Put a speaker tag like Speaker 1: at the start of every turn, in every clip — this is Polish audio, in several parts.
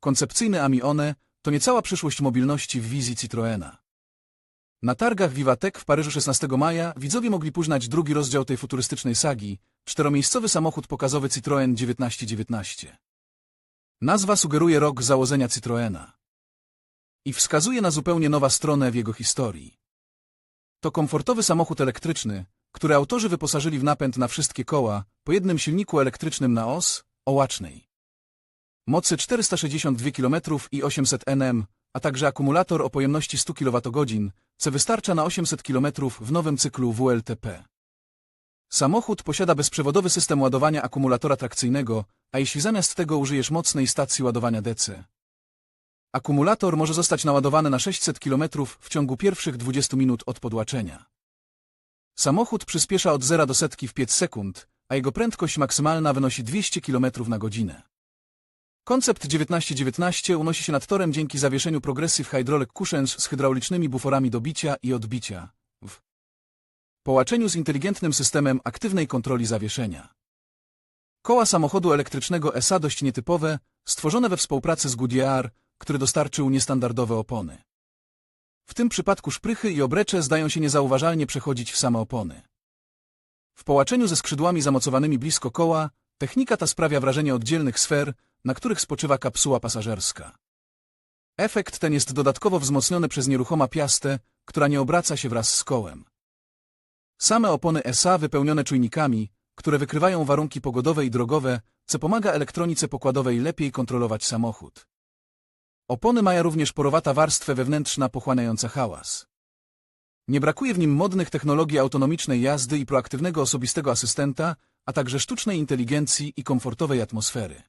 Speaker 1: koncepcyjny Amione, to niecała przyszłość mobilności w wizji Citroena. Na targach Vivatech w Paryżu 16 maja widzowie mogli poznać drugi rozdział tej futurystycznej sagi, czteromiejscowy samochód pokazowy Citroen 1919. Nazwa sugeruje rok założenia Citroena. I wskazuje na zupełnie nowa stronę w jego historii. To komfortowy samochód elektryczny, który autorzy wyposażyli w napęd na wszystkie koła, po jednym silniku elektrycznym na os, o łacznej mocy 462 km i 800 Nm, a także akumulator o pojemności 100 kWh, co wystarcza na 800 km w nowym cyklu WLTP. Samochód posiada bezprzewodowy system ładowania akumulatora trakcyjnego, a jeśli zamiast tego użyjesz mocnej stacji ładowania DC. Akumulator może zostać naładowany na 600 km w ciągu pierwszych 20 minut od podłaczenia. Samochód przyspiesza od 0 do setki w 5 sekund, a jego prędkość maksymalna wynosi 200 km na godzinę. Koncept 1919 unosi się nad torem dzięki zawieszeniu Progressive Hydraulic Cushions z hydraulicznymi buforami do bicia i odbicia w połączeniu z inteligentnym systemem aktywnej kontroli zawieszenia. Koła samochodu elektrycznego ESA dość nietypowe, stworzone we współpracy z Goodyear, który dostarczył niestandardowe opony. W tym przypadku szprychy i obrecze zdają się niezauważalnie przechodzić w same opony. W połączeniu ze skrzydłami zamocowanymi blisko koła, technika ta sprawia wrażenie oddzielnych sfer, na których spoczywa kapsuła pasażerska. Efekt ten jest dodatkowo wzmocniony przez nieruchoma piastę, która nie obraca się wraz z kołem. Same opony SA wypełnione czujnikami, które wykrywają warunki pogodowe i drogowe, co pomaga elektronice pokładowej lepiej kontrolować samochód. Opony mają również porowata warstwę wewnętrzna pochłaniająca hałas. Nie brakuje w nim modnych technologii autonomicznej jazdy i proaktywnego osobistego asystenta, a także sztucznej inteligencji i komfortowej atmosfery.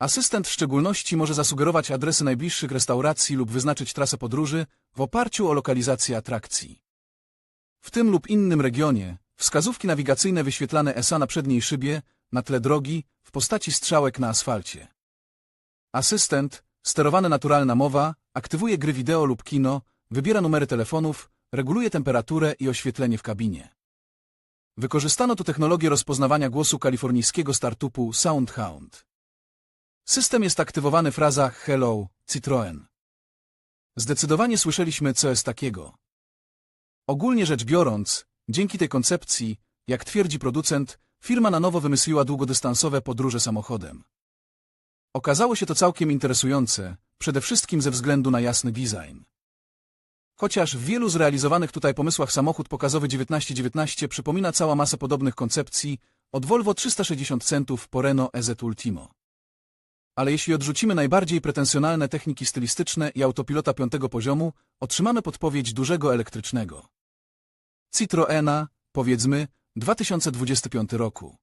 Speaker 1: Asystent w szczególności może zasugerować adresy najbliższych restauracji lub wyznaczyć trasę podróży w oparciu o lokalizację atrakcji. W tym lub innym regionie wskazówki nawigacyjne wyświetlane ESA na przedniej szybie, na tle drogi, w postaci strzałek na asfalcie. Asystent, sterowany naturalna mowa, aktywuje gry wideo lub kino, wybiera numery telefonów, reguluje temperaturę i oświetlenie w kabinie. Wykorzystano tu technologię rozpoznawania głosu kalifornijskiego startupu SoundHound. System jest aktywowany fraza Hello, Citroen. Zdecydowanie słyszeliśmy co jest takiego. Ogólnie rzecz biorąc, dzięki tej koncepcji, jak twierdzi producent, firma na nowo wymyśliła długodystansowe podróże samochodem. Okazało się to całkiem interesujące, przede wszystkim ze względu na jasny design. Chociaż w wielu zrealizowanych tutaj pomysłach samochód pokazowy 1919 przypomina cała masę podobnych koncepcji, od Volvo 360 centów po Renault EZ Ultimo. Ale jeśli odrzucimy najbardziej pretensjonalne techniki stylistyczne i autopilota piątego poziomu, otrzymamy podpowiedź dużego elektrycznego. Citroena, powiedzmy, 2025 roku.